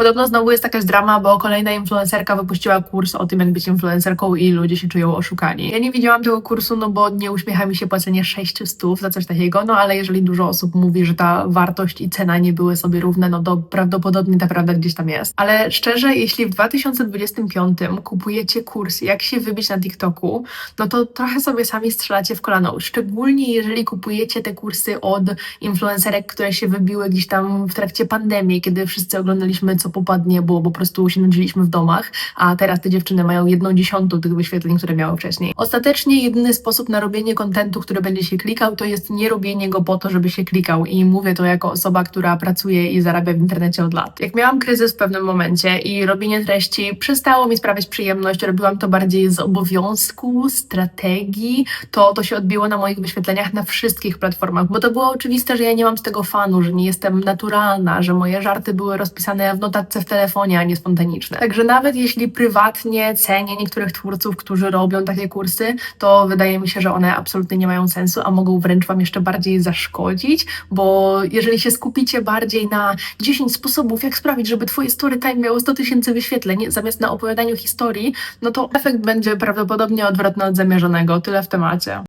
Podobno znowu jest jakaś drama, bo kolejna influencerka wypuściła kurs o tym, jak być influencerką i ludzie się czują oszukani. Ja nie widziałam tego kursu, no bo nie uśmiecha mi się płacenie 600 za coś takiego, no ale jeżeli dużo osób mówi, że ta wartość i cena nie były sobie równe, no to prawdopodobnie ta prawda gdzieś tam jest. Ale szczerze, jeśli w 2025 kupujecie kurs, jak się wybić na TikToku, no to trochę sobie sami strzelacie w kolano. Szczególnie jeżeli kupujecie te kursy od influencerek, które się wybiły gdzieś tam w trakcie pandemii, kiedy wszyscy oglądaliśmy co popadnie, bo po prostu się nudziliśmy w domach, a teraz te dziewczyny mają jedną dziesiątą tych wyświetleń, które miały wcześniej. Ostatecznie jedyny sposób na robienie kontentu, który będzie się klikał, to jest nie robienie go po to, żeby się klikał i mówię to jako osoba, która pracuje i zarabia w internecie od lat. Jak miałam kryzys w pewnym momencie i robienie treści przestało mi sprawiać przyjemność, robiłam to bardziej z obowiązku, strategii, to to się odbiło na moich wyświetleniach na wszystkich platformach, bo to było oczywiste, że ja nie mam z tego fanu, że nie jestem naturalna, że moje żarty były rozpisane w notatce w telefonie, a nie spontaniczne. Także nawet jeśli prywatnie cenię niektórych twórców, którzy robią takie kursy, to wydaje mi się, że one absolutnie nie mają sensu, a mogą wręcz wam jeszcze bardziej zaszkodzić, bo jeżeli się skupicie bardziej na 10 sposobów, jak sprawić, żeby twoje story time miało 100 tysięcy wyświetleń, zamiast na opowiadaniu historii, no to efekt będzie prawdopodobnie odwrotny od zamierzonego. Tyle w temacie.